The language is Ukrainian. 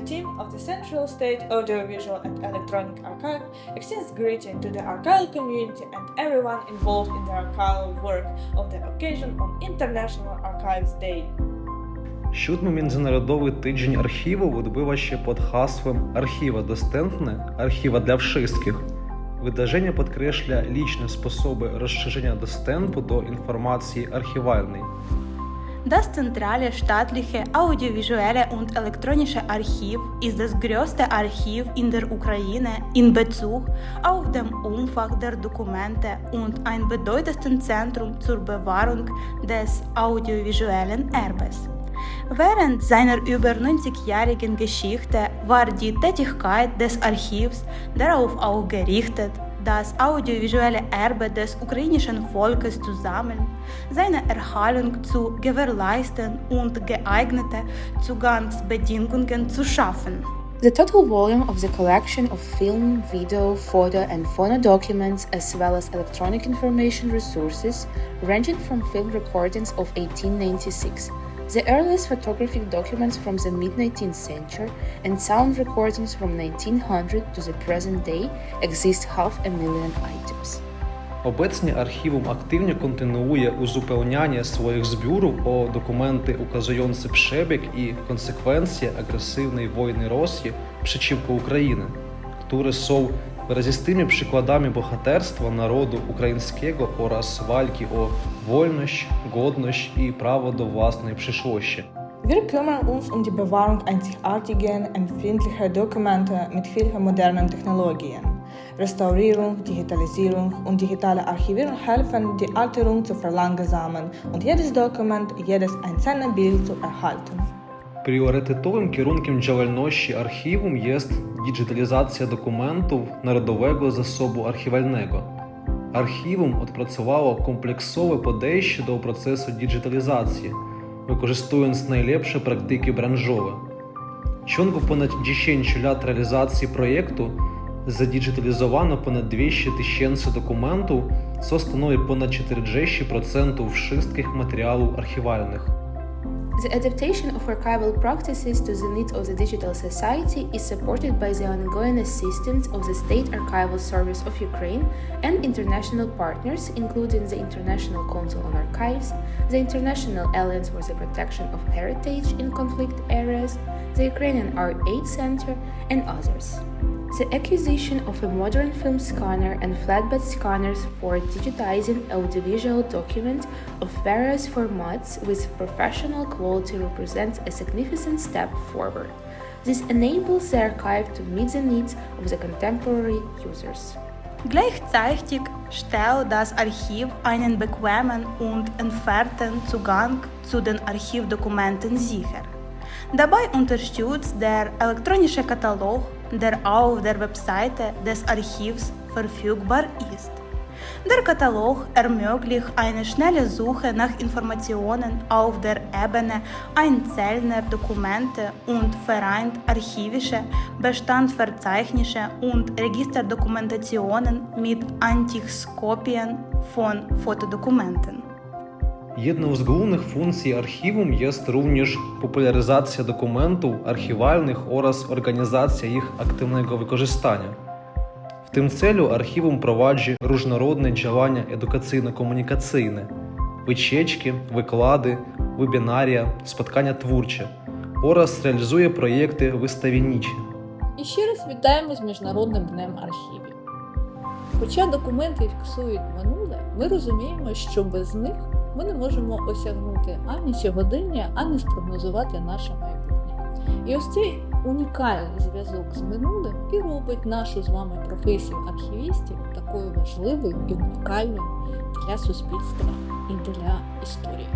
team of the Central State Audiovisual and Electronic Archive extends greeting to the archival community and everyone involved in the archival work of the occasion on International Archives Day. Siódmy Międzynarodowy Tydzień Archiwów odbywa się pod hasłem Archiwa dostępne, archiwa dla wszystkich. Wydarzenie podkreśla liczne sposoby rozszerzenia dostępu do informacji archiwalnej. Das zentrale staatliche audiovisuelle und elektronische Archiv ist das größte Archiv in der Ukraine in Bezug auf den Umfang der Dokumente und ein bedeutendes Zentrum zur Bewahrung des audiovisuellen Erbes. Während seiner über 90-jährigen Geschichte war die Tätigkeit des Archivs darauf auch gerichtet, das audiovisuelle Erbe des ukrainischen Volkes zu sammeln, seine Erhaltung zu gewährleisten und geeignete Zugangsbedingungen zu schaffen. The total volume of the collection of film, video, photo, and phono documents, as well as electronic information resources, ranging from film recordings of 1896, the earliest photographic documents from the mid 19th century, and sound recordings from 1900 to the present day, exist half a million items. Obecnie archiwum aktywnie kontynuuje uzupełnianie swoich zbiorów o dokumenty ukazujące przebieg i konsekwencje agresywnej wojny Rosji przeciwko Ukrainie, które są wyrazistymi przykładami bohaterstwa narodu ukraińskiego oraz walki o wolność, godność i prawo do własnej przyszłości. Wir kümmern uns um die Bewahrung einzigartiger, empfindlicher Dokumente mit vielen modernen Technologien. Restaurierung, Digitalisierung und digitale Archivierung helfen, die Alterung zu verlangsamen und jedes Dokument, jedes einzelne Bild zu erhalten. Пріоритетовим керунком діяльності архівум є діджиталізація документів народового засобу архівального. Архівум відпрацювало комплексове подейще до процесу діджиталізації, використовуючи найлепші практики. В ciągu ponad 10 lat realizacji projektu задіджиталізовано понад 200 tysięcy dokumentów, co stanowi ponad 40% wszystkich materiałów archiwalnych. The adaptation of archival practices to the needs of the digital society is supported by the ongoing assistance of the State Archival Service of Ukraine and international partners, including the International Council on Archives, the International Alliance for the Protection of Heritage in Conflict Areas, the Ukrainian Art Aid Center, and others. The acquisition of a modern film scanner and flatbed scanners for digitizing audiovisual documents of various formats with professional quality represents a significant step forward. This enables the archive to meet the needs of the contemporary users. Gleichzeitig stellt das Archiv einen bequemen und entfernten Zugang zu den Archivdokumenten sicher. Dabei unterstützt der elektronische Katalog, der auf der Webseite des Archivs verfügbar ist. Der Katalog ermöglicht eine schnelle Suche nach Informationen auf der Ebene einzelner Dokumente und vereint archivische Bestandsverzeichnisse und Registerdokumentationen mit Antichskopien von Fotodokumenten. Głównych funkcji archiwum jest również popularyzacja dokumentów archiwalnych oraz organizacja ich aktywnego wykorzystania. W tym celu archiwum prowadzi różnorodne działania edukacyjno-komunikacyjne, wycieczki, wykłady, webinaria, spotkania twórcze oraz realizuje projekty wystawiennicze. І ще раз вітаємо з Міжнародним днем архівів. Хоча документи фіксують минуле, ми розуміємо, що без них ми не можемо осягнути ані сьогодення, ані спрогнозувати наше майбутнє. І ось цей унікальний зв'язок з минулим і робить нашу з вами професію архівістів такою важливою і унікальною для суспільства і для історії.